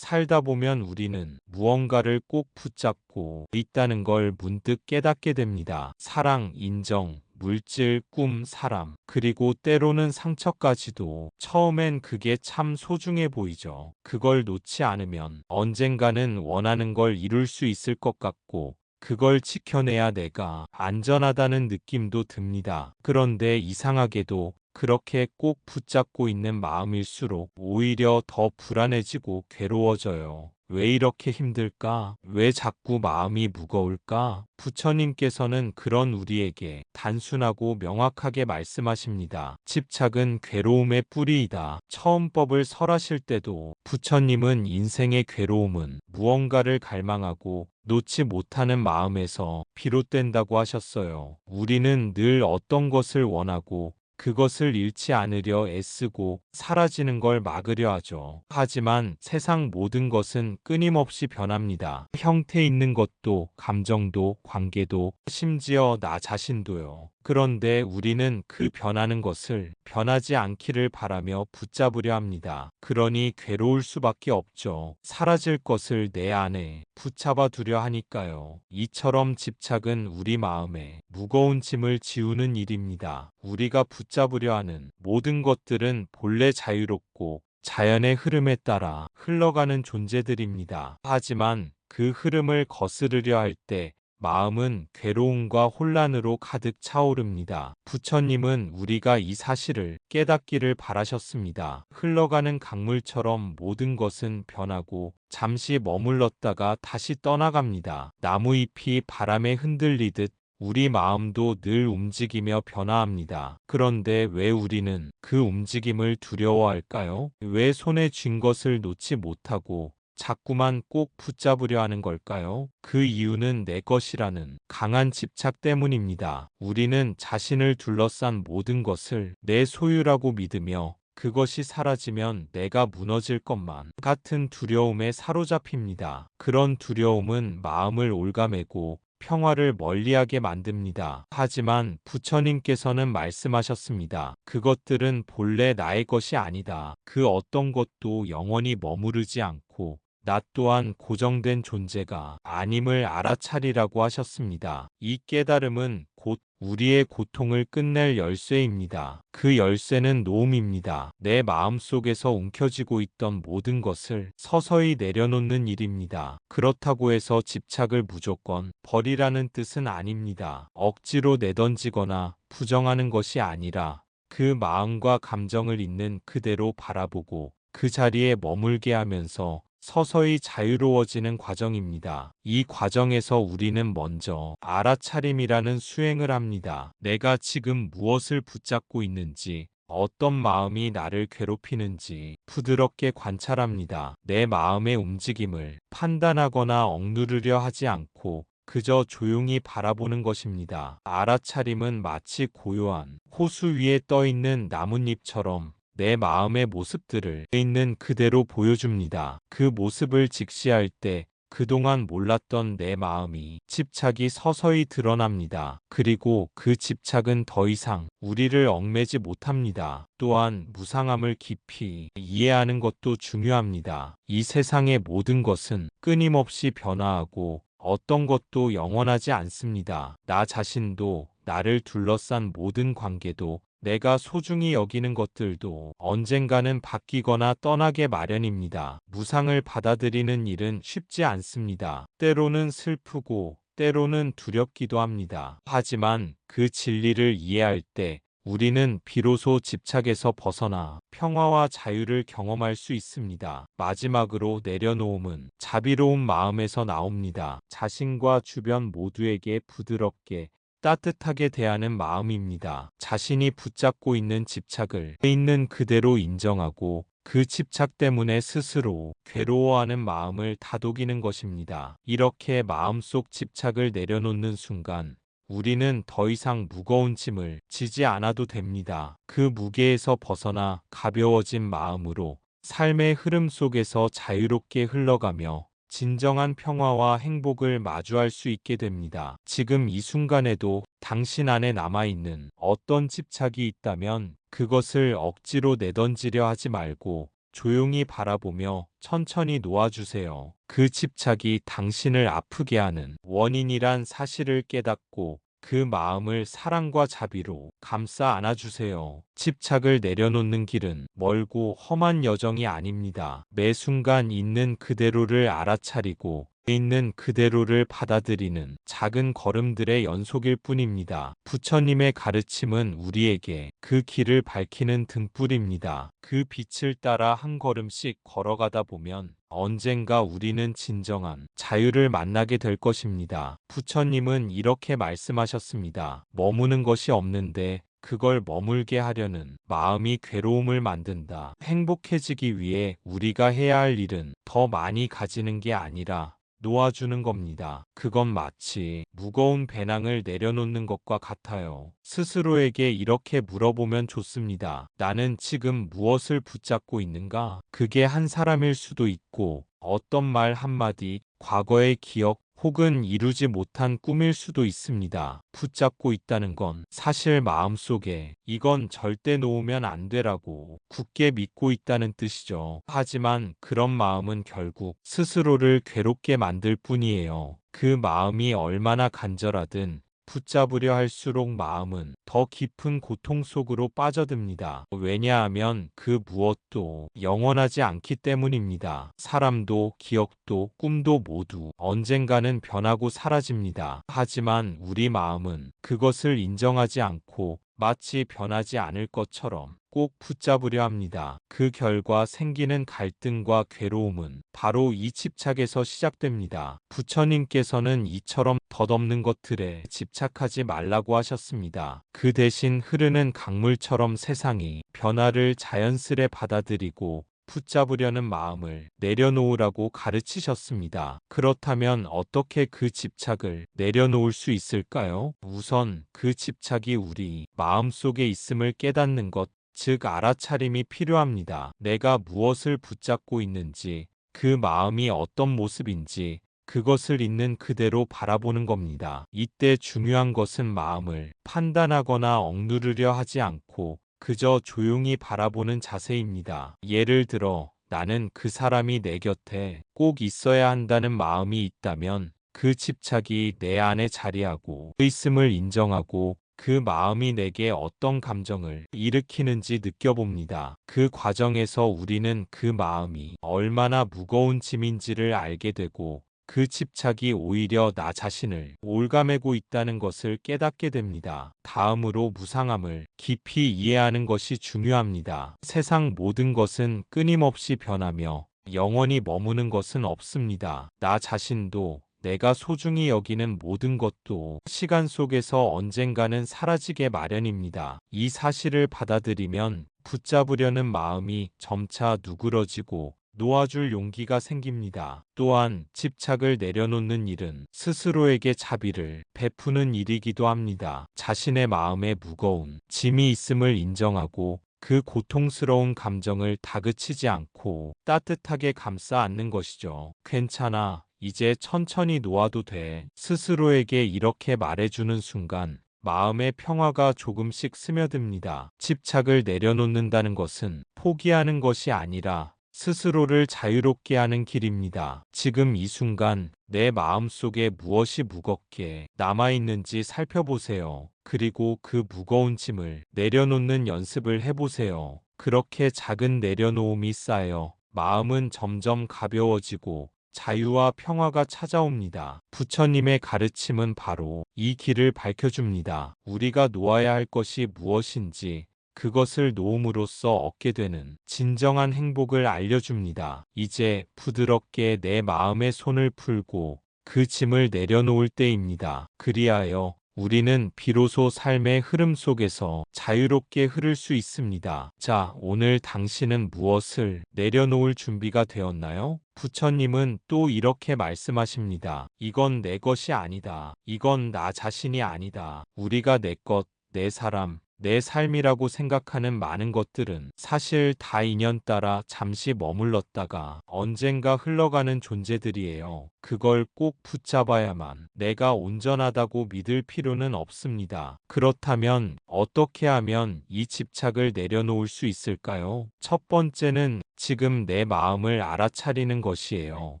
살다 보면 우리는 무언가를 꼭 붙잡고 있다는 걸 문득 깨닫게 됩니다. 사랑, 인정, 물질, 꿈, 사람, 그리고 때로는 상처까지도 처음엔 그게 참 소중해 보이죠. 그걸 놓지 않으면 언젠가는 원하는 걸 이룰 수 있을 것 같고 그걸 지켜내야 내가 안전하다는 느낌도 듭니다. 그런데 이상하게도 그렇게 꼭 붙잡고 있는 마음일수록 오히려 더 불안해지고 괴로워져요. 왜 이렇게 힘들까? 왜 자꾸 마음이 무거울까? 부처님께서는 그런 우리에게 단순하고 명확하게 말씀하십니다. 집착은 괴로움의 뿌리이다. 처음법을 설하실 때도 부처님은 인생의 괴로움은 무언가를 갈망하고 놓지 못하는 마음에서 비롯된다고 하셨어요. 우리는 늘 어떤 것을 원하고 그것을 잃지 않으려 애쓰고 사라지는 걸 막으려 하죠. 하지만 세상 모든 것은 끊임없이 변합니다. 형태 있는 것도, 감정도, 관계도, 심지어 나 자신도요. 그런데 우리는 그 변하는 것을 변하지 않기를 바라며 붙잡으려 합니다. 그러니 괴로울 수밖에 없죠. 사라질 것을 내 안에 붙잡아 두려 하니까요. 이처럼 집착은 우리 마음에 무거운 짐을 지우는 일입니다. 우리가 붙잡으려 하는 모든 것들은 본래 자유롭고 자연의 흐름에 따라 흘러가는 존재들입니다. 하지만 그 흐름을 거스르려 할 때 마음은 괴로움과 혼란으로 가득 차오릅니다. 부처님은 우리가 이 사실을 깨닫기를 바라셨습니다. 흘러가는 강물처럼 모든 것은 변하고 잠시 머물렀다가 다시 떠나갑니다. 나무잎이 바람에 흔들리듯 우리 마음도 늘 움직이며 변화합니다. 그런데 왜 우리는 그 움직임을 두려워할까요? 왜 손에 쥔 것을 놓지 못하고 자꾸만 꼭 붙잡으려 하는 걸까요? 그 이유는 내 것이라는 강한 집착 때문입니다. 우리는 자신을 둘러싼 모든 것을 내 소유라고 믿으며 그것이 사라지면 내가 무너질 것만 같은 두려움에 사로잡힙니다. 그런 두려움은 마음을 올가매고 평화를 멀리하게 만듭니다. 하지만 부처님께서는 말씀하셨습니다. 그것들은 본래 나의 것이 아니다. 그 어떤 것도 영원히 머무르지 않고 나 또한 고정된 존재가 아님을 알아차리라고 하셨습니다. 이 깨달음은 곧 우리의 고통을 끝낼 열쇠입니다. 그 열쇠는 노음입니다. 내 마음 속에서 움켜쥐고 있던 모든 것을 서서히 내려놓는 일입니다. 그렇다고 해서 집착을 무조건 버리라는 뜻은 아닙니다. 억지로 내던지거나 부정하는 것이 아니라 그 마음과 감정을 있는 그대로 바라보고 그 자리에 머물게 하면서 서서히 자유로워지는 과정입니다. 이 과정에서 우리는 먼저 알아차림이라는 수행을 합니다. 내가 지금 무엇을 붙잡고 있는지, 어떤 마음이 나를 괴롭히는지 부드럽게 관찰합니다. 내 마음의 움직임을 판단하거나 억누르려 하지 않고 그저 조용히 바라보는 것입니다. 알아차림은 마치 고요한 호수 위에 떠 있는 나뭇잎처럼 내 마음의 모습들을 있는 그대로 보여줍니다. 그 모습을 직시할 때 그동안 몰랐던 내 마음이 집착이 서서히 드러납니다. 그리고 그 집착은 더 이상 우리를 얽매지 못합니다. 또한 무상함을 깊이 이해하는 것도 중요합니다. 이 세상의 모든 것은 끊임없이 변화하고 어떤 것도 영원하지 않습니다. 나 자신도 나를 둘러싼 모든 관계도 내가 소중히 여기는 것들도 언젠가는 바뀌거나 떠나게 마련입니다. 무상을 받아들이는 일은 쉽지 않습니다. 때로는 슬프고 때로는 두렵기도 합니다. 하지만 그 진리를 이해할 때 우리는 비로소 집착에서 벗어나 평화와 자유를 경험할 수 있습니다. 마지막으로 내려놓음은 자비로운 마음에서 나옵니다. 자신과 주변 모두에게 부드럽게 따뜻하게 대하는 마음입니다. 자신이 붙잡고 있는 집착을 있는 그대로 인정하고 그 집착 때문에 스스로 괴로워하는 마음을 다독이는 것입니다. 이렇게 마음속 집착을 내려놓는 순간 우리는 더 이상 무거운 짐을 지지 않아도 됩니다. 그 무게에서 벗어나 가벼워진 마음으로 삶의 흐름 속에서 자유롭게 흘러가며 진정한 평화와 행복을 마주할 수 있게 됩니다. 지금 이 순간에도 당신 안에 남아있는 어떤 집착이 있다면 그것을 억지로 내던지려 하지 말고 조용히 바라보며 천천히 놓아주세요. 그 집착이 당신을 아프게 하는 원인이란 사실을 깨닫고 그 마음을 사랑과 자비로 감싸 안아주세요. 집착을 내려놓는 길은 멀고 험한 여정이 아닙니다. 매 순간 있는 그대로를 알아차리고 있는 그대로를 받아들이는 작은 걸음들의 연속일 뿐입니다. 부처님의 가르침은 우리에게 그 길을 밝히는 등불입니다. 그 빛을 따라 한 걸음씩 걸어가다 보면 언젠가 우리는 진정한 자유를 만나게 될 것입니다. 부처님은 이렇게 말씀하셨습니다. 머무는 것이 없는데 그걸 머물게 하려는 마음이 괴로움을 만든다. 행복해지기 위해 우리가 해야 할 일은 더 많이 가지는 게 아니라 놓아주는 겁니다. 그건 마치 무거운 배낭을 내려놓는 것과 같아요. 스스로에게 이렇게 물어보면 좋습니다. 나는 지금 무엇을 붙잡고 있는가? 그게 한 사람일 수도 있고 어떤 말 한마디, 과거의 기억, 혹은 이루지 못한 꿈일 수도 있습니다. 붙잡고 있다는 건 사실 마음속에 이건 절대 놓으면 안 되라고 굳게 믿고 있다는 뜻이죠. 하지만 그런 마음은 결국 스스로를 괴롭게 만들 뿐이에요. 그 마음이 얼마나 간절하든 붙잡으려 할수록 마음은 더 깊은 고통 속으로 빠져듭니다. 왜냐하면 그 무엇도 영원하지 않기 때문입니다. 사람도 기억도 꿈도 모두 언젠가는 변하고 사라집니다. 하지만 우리 마음은 그것을 인정하지 않고 마치 변하지 않을 것처럼 꼭 붙잡으려 합니다. 그 결과 생기는 갈등과 괴로움은 바로 이 집착에서 시작됩니다. 부처님께서는 이처럼 덧없는 것들에 집착하지 말라고 하셨습니다. 그 대신 흐르는 강물처럼 세상이 변화를 자연스레 받아들이고 붙잡으려는 마음을 내려놓으라고 가르치셨습니다. 그렇다면 어떻게 그 집착을 내려놓을 수 있을까요? 우선 그 집착이 우리 마음속에 있음을 깨닫는 것, 즉 알아차림이 필요합니다. 내가 무엇을 붙잡고 있는지, 그 마음이 어떤 모습인지, 그것을 있는 그대로 바라보는 겁니다. 이때 중요한 것은 마음을 판단하거나 억누르려 하지 않고 그저 조용히 바라보는 자세입니다. 예를 들어 나는 그 사람이 내 곁에 꼭 있어야 한다는 마음이 있다면 그 집착이 내 안에 자리하고 있음을 인정하고 그 마음이 내게 어떤 감정을 일으키는지 느껴봅니다. 그 과정에서 우리는 그 마음이 얼마나 무거운 짐인지를 알게 되고 그 집착이 오히려 나 자신을 올가매고 있다는 것을 깨닫게 됩니다. 다음으로 무상함을 깊이 이해하는 것이 중요합니다. 세상 모든 것은 끊임없이 변하며 영원히 머무는 것은 없습니다. 나 자신도 내가 소중히 여기는 모든 것도 시간 속에서 언젠가는 사라지게 마련입니다. 이 사실을 받아들이면 붙잡으려는 마음이 점차 누그러지고 놓아줄 용기가 생깁니다. 또한 집착을 내려놓는 일은 스스로에게 자비를 베푸는 일이기도 합니다. 자신의 마음에 무거운 짐이 있음을 인정하고 그 고통스러운 감정을 다그치지 않고 따뜻하게 감싸 안는 것이죠. 괜찮아. 이제 천천히 놓아도 돼. 스스로에게 이렇게 말해주는 순간 마음의 평화가 조금씩 스며듭니다. 집착을 내려놓는다는 것은 포기하는 것이 아니라 스스로를 자유롭게 하는 길입니다. 지금 이 순간 내 마음 속에 무엇이 무겁게 남아있는지 살펴보세요. 그리고 그 무거운 짐을 내려놓는 연습을 해보세요. 그렇게 작은 내려놓음이 쌓여 마음은 점점 가벼워지고 자유와 평화가 찾아옵니다. 부처님의 가르침은 바로 이 길을 밝혀줍니다. 우리가 놓아야 할 것이 무엇인지 그것을 놓음으로써 얻게 되는 진정한 행복을 알려줍니다. 이제 부드럽게 내 마음의 손을 풀고 그 짐을 내려놓을 때입니다. 그리하여 우리는 비로소 삶의 흐름 속에서 자유롭게 흐를 수 있습니다. 자, 오늘 당신은 무엇을 내려놓을 준비가 되었나요? 부처님은 또 이렇게 말씀하십니다. 이건 내 것이 아니다. 이건 나 자신이 아니다. 우리가 내 것, 내 사람, 내 삶이라고 생각하는 많은 것들은 사실 다 인연 따라 잠시 머물렀다가 언젠가 흘러가는 존재들이에요. 그걸 꼭 붙잡아야만 내가 온전하다고 믿을 필요는 없습니다. 그렇다면 어떻게 하면 이 집착을 내려놓을 수 있을까요? 첫 번째는 지금 내 마음을 알아차리는 것이에요.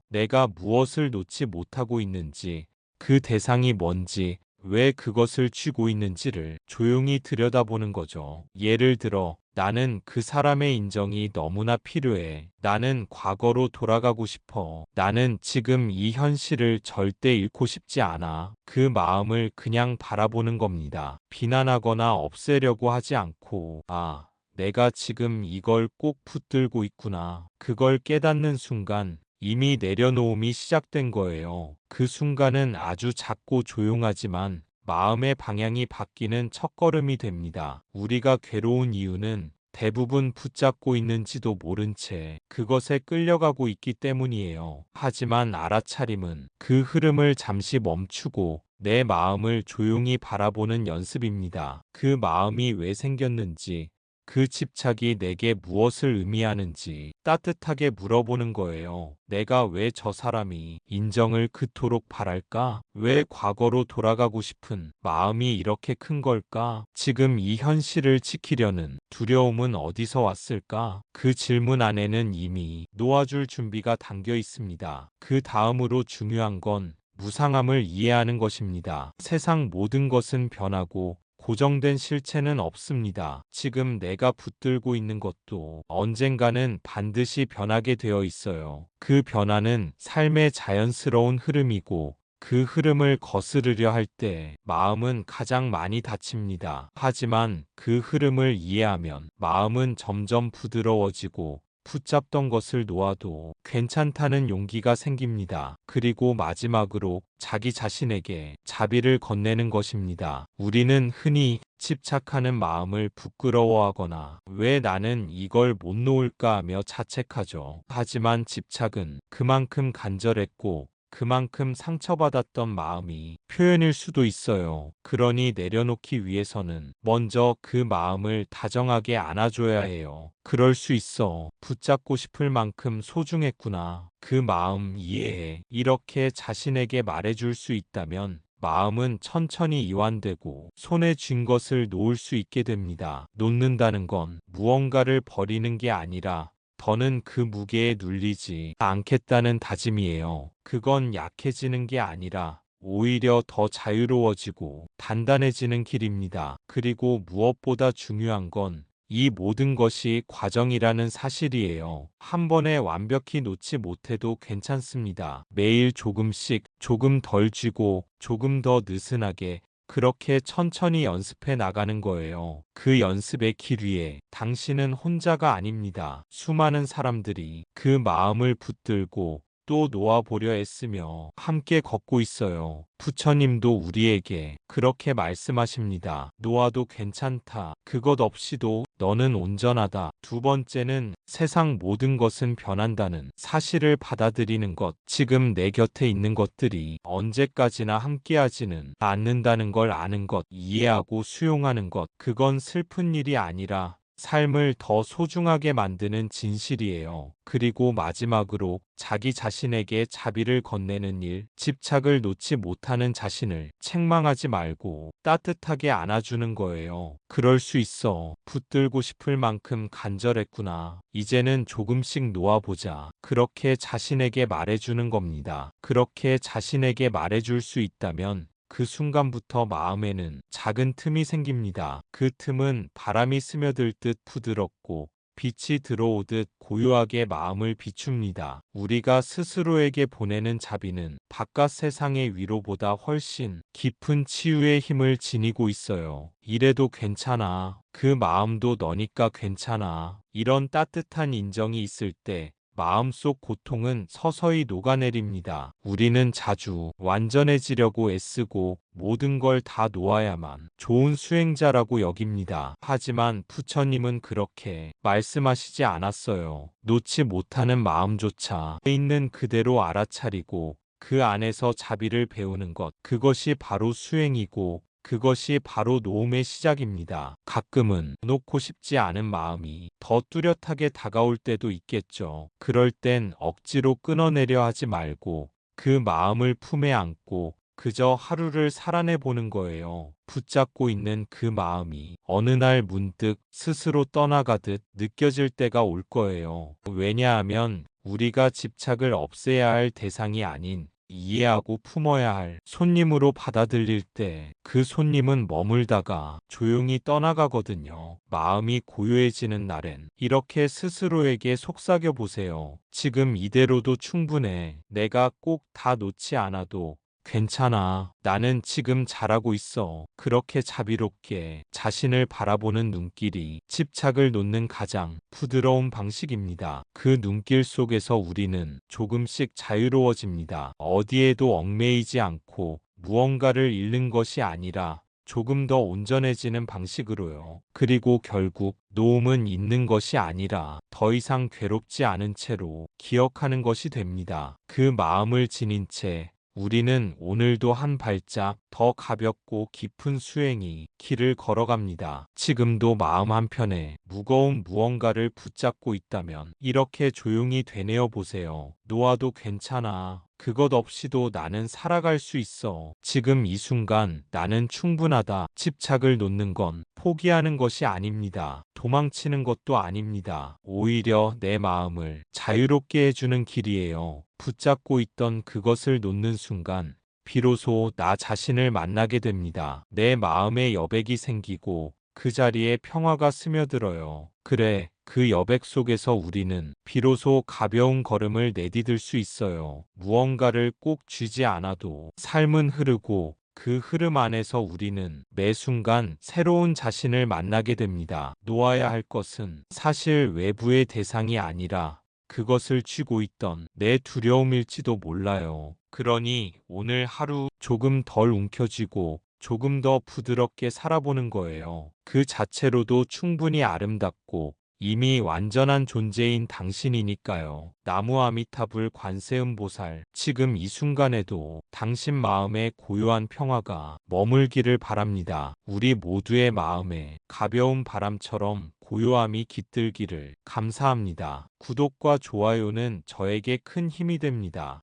내가 무엇을 놓지 못하고 있는지, 그 대상이 뭔지, 왜 그것을 쥐고 있는지를 조용히 들여다보는 거죠. 예를 들어, 나는 그 사람의 인정이 너무나 필요해. 나는 과거로 돌아가고 싶어. 나는 지금 이 현실을 절대 잃고 싶지 않아. 그 마음을 그냥 바라보는 겁니다. 비난하거나 없애려고 하지 않고, 아, 내가 지금 이걸 꼭 붙들고 있구나. 그걸 깨닫는 순간 이미 내려놓음이 시작된 거예요. 그 순간은 아주 작고 조용하지만 마음의 방향이 바뀌는 첫걸음이 됩니다. 우리가 괴로운 이유는 대부분 붙잡고 있는지도 모른 채 그것에 끌려가고 있기 때문이에요. 하지만 알아차림은 그 흐름을 잠시 멈추고 내 마음을 조용히 바라보는 연습입니다. 그 마음이 왜 생겼는지, 그 집착이 내게 무엇을 의미하는지 따뜻하게 물어보는 거예요. 내가 왜 저 사람이 인정을 그토록 바랄까? 왜 과거로 돌아가고 싶은 마음이 이렇게 큰 걸까? 지금 이 현실을 지키려는 두려움은 어디서 왔을까? 그 질문 안에는 이미 놓아줄 준비가 담겨 있습니다. 그 다음으로 중요한 건 무상함을 이해하는 것입니다. 세상 모든 것은 변하고 고정된 실체는 없습니다. 지금 내가 붙들고 있는 것도 언젠가는 반드시 변하게 되어 있어요. 그 변화는 삶의 자연스러운 흐름이고 그 흐름을 거스르려 할 때 마음은 가장 많이 다칩니다. 하지만 그 흐름을 이해하면 마음은 점점 부드러워지고 붙잡던 것을 놓아도 괜찮다는 용기가 생깁니다. 그리고 마지막으로 자기 자신에게 자비를 건네는 것입니다. 우리는 흔히 집착하는 마음을 부끄러워하거나 왜 나는 이걸 못 놓을까 하며 자책하죠. 하지만 집착은 그만큼 간절했고 그만큼 상처받았던 마음이 표현일 수도 있어요. 그러니 내려놓기 위해서는 먼저 그 마음을 다정하게 안아줘야 해요. 그럴 수 있어. 붙잡고 싶을 만큼 소중했구나. 그 마음 이해해. 이렇게 자신에게 말해줄 수 있다면 마음은 천천히 이완되고 손에 쥔 것을 놓을 수 있게 됩니다. 놓는다는 건 무언가를 버리는 게 아니라 더는 그 무게에 눌리지 않겠다는 다짐이에요. 그건 약해지는 게 아니라 오히려 더 자유로워지고 단단해지는 길입니다. 그리고 무엇보다 중요한 건 이 모든 것이 과정이라는 사실이에요. 한 번에 완벽히 놓지 못해도 괜찮습니다. 매일 조금씩 조금 덜 쥐고 조금 더 느슨하게 그렇게 천천히 연습해 나가는 거예요. 그 연습의 길 위에 당신은 혼자가 아닙니다. 수많은 사람들이 그 마음을 붙들고 또 놓아보려 애쓰며 함께 걷고 있어요. 부처님도 우리에게 그렇게 말씀하십니다. 놓아도 괜찮다. 그것 없이도 너는 온전하다. 두 번째는 세상 모든 것은 변한다는 사실을 받아들이는 것. 지금 내 곁에 있는 것들이 언제까지나 함께하지는 않는다는 걸 아는 것. 이해하고 수용하는 것. 그건 슬픈 일이 아니라 삶을 더 소중하게 만드는 진실이에요. 그리고 마지막으로 자기 자신에게 자비를 건네는 일, 집착을 놓지 못하는 자신을 책망하지 말고 따뜻하게 안아주는 거예요. 그럴 수 있어. 붙들고 싶을 만큼 간절했구나. 이제는 조금씩 놓아보자. 그렇게 자신에게 말해주는 겁니다. 그렇게 자신에게 말해줄 수 있다면 그 순간부터 마음에는 작은 틈이 생깁니다. 그 틈은 바람이 스며들 듯 부드럽고 빛이 들어오듯 고요하게 마음을 비춥니다. 우리가 스스로에게 보내는 자비는 바깥 세상의 위로보다 훨씬 깊은 치유의 힘을 지니고 있어요. 이래도 괜찮아. 그 마음도 너니까 괜찮아. 이런 따뜻한 인정이 있을 때 마음속 고통은 서서히 녹아내립니다. 우리는 자주 완전해지려고 애쓰고 모든 걸 다 놓아야만 좋은 수행자라고 여깁니다. 하지만 부처님은 그렇게 말씀하시지 않았어요. 놓지 못하는 마음조차 있는 그대로 알아차리고 그 안에서 자비를 배우는 것, 그것이 바로 수행이고 그것이 바로 노움의 시작입니다. 가끔은 놓고 싶지 않은 마음이 더 뚜렷하게 다가올 때도 있겠죠. 그럴 땐 억지로 끊어내려 하지 말고 그 마음을 품에 안고 그저 하루를 살아내 보는 거예요. 붙잡고 있는 그 마음이 어느 날 문득 스스로 떠나가듯 느껴질 때가 올 거예요. 왜냐하면 우리가 집착을 없애야 할 대상이 아닌 이해하고 품어야 할 손님으로 받아들일 때 그 손님은 머물다가 조용히 떠나가거든요. 마음이 고요해지는 날엔 이렇게 스스로에게 속삭여 보세요. 지금 이대로도 충분해. 내가 꼭 다 놓지 않아도 괜찮아. 나는 지금 잘하고 있어. 그렇게 자비롭게 자신을 바라보는 눈길이 집착을 놓는 가장 부드러운 방식입니다. 그 눈길 속에서 우리는 조금씩 자유로워집니다. 어디에도 얽매이지 않고 무언가를 잃는 것이 아니라 조금 더 온전해지는 방식으로요. 그리고 결국 노움은 있는 것이 아니라 더 이상 괴롭지 않은 채로 기억하는 것이 됩니다. 그 마음을 지닌 채 우리는 오늘도 한 발짝 더 가볍고 깊은 수행이 길을 걸어갑니다. 지금도 마음 한편에 무거운 무언가를 붙잡고 있다면 이렇게 조용히 되뇌어 보세요. 놓아도 괜찮아. 그것 없이도 나는 살아갈 수 있어. 지금 이 순간 나는 충분하다. 집착을 놓는 건 포기하는 것이 아닙니다. 도망치는 것도 아닙니다. 오히려 내 마음을 자유롭게 해주는 길이에요. 붙잡고 있던 그것을 놓는 순간 비로소 나 자신을 만나게 됩니다. 내 마음에 여백이 생기고 그 자리에 평화가 스며들어요. 그래, 그 여백 속에서 우리는 비로소 가벼운 걸음을 내디딜 수 있어요. 무언가를 꼭 쥐지 않아도 삶은 흐르고 그 흐름 안에서 우리는 매 순간 새로운 자신을 만나게 됩니다. 놓아야 할 것은 사실 외부의 대상이 아니라 그것을 쥐고 있던 내 두려움일지도 몰라요. 그러니 오늘 하루 조금 덜 움켜쥐고 조금 더 부드럽게 살아보는 거예요. 그 자체로도 충분히 아름답고 이미 완전한 존재인 당신이니까요. 나무 아미타불 관세음 보살, 지금 이 순간에도 당신 마음에 고요한 평화가 머물기를 바랍니다. 우리 모두의 마음에 가벼운 바람처럼 고요함이 깃들기를 감사합니다. 구독과 좋아요는 저에게 큰 힘이 됩니다.